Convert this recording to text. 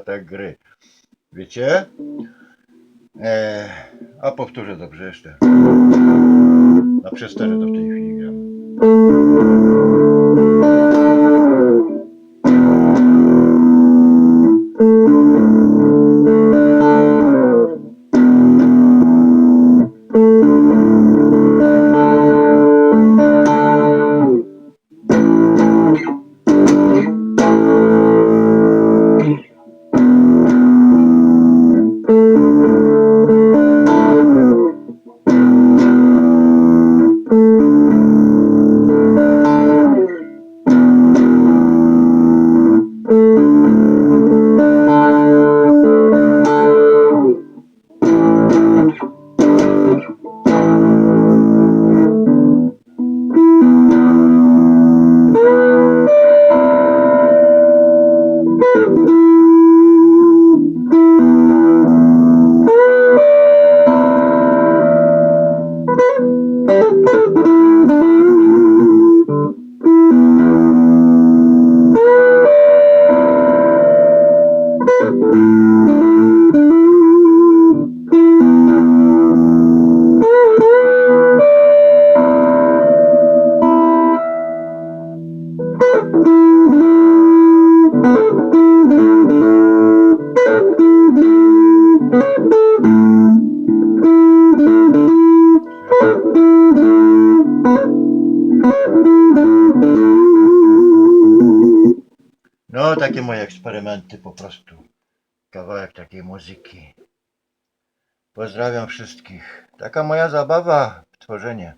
te gry. Wiecie? E, a powtórzę dobrze jeszcze. Na przesterze do w tej chwili gram. No, takie moje eksperymenty po prostu. Kawałek takiej muzyki. Pozdrawiam wszystkich. Taka moja zabawa w tworzenie.